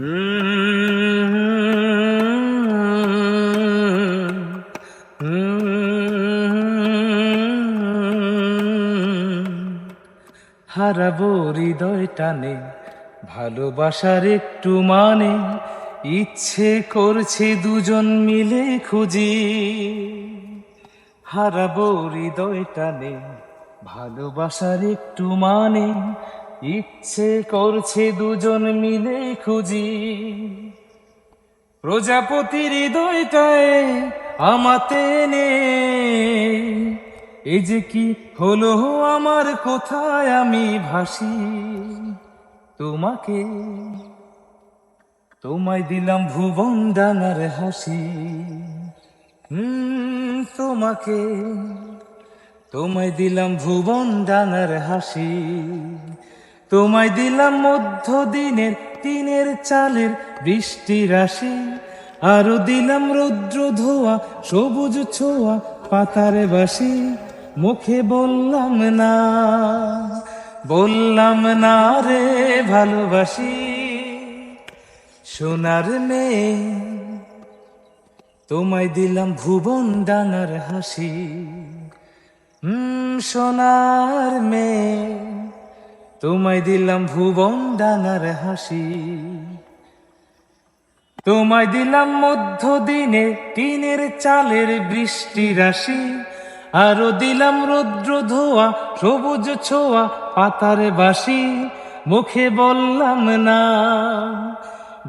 হারাবো হৃদয় টানে, ভালোবাসার একটু মানে ইচ্ছে করছে দুজন মিলে খুঁজি। হারাবো হৃদয় টানে, ভালোবাসার একটু মানে ইচ্ছে করছে দুজন মিলে খুঁজি। প্রজাপতির হৃদয়টায় আমাতে নে এই যে কি হলো আমার কোথায় আমি ভাসি তোমাকে? তোমায় দিলাম ভুবন ডানার হাসি। হুম, তোমাকে? তোমায় দিলাম ভুবন ডানার হাসি। তোমায় দিলাম মধ্য দিনের দিনের চালের বৃষ্টি রাশি। আরও দিলাম রৌদ্র ধোয়া, সবুজ ছোঁয়া, পাতার বাসি। মুখে বললাম না বললাম না রে ভালোবাসি। সোনার মেয়ে, তোমায় দিলাম ভুবন ডানার হাসি। হুম সোনার মেয়ে তোমায় দিলাম ভুবন ডানার হাসি। তোমায় দিলাম মধ্য দিনে টিনের চালের বৃষ্টি রাশি। আরও দিলাম রৌদ্র ধোয়া, সবুজ ছোঁয়া, পাতার বাসি। মুখে বললাম না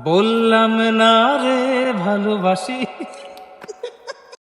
বললাম না রে ভালোবাসি।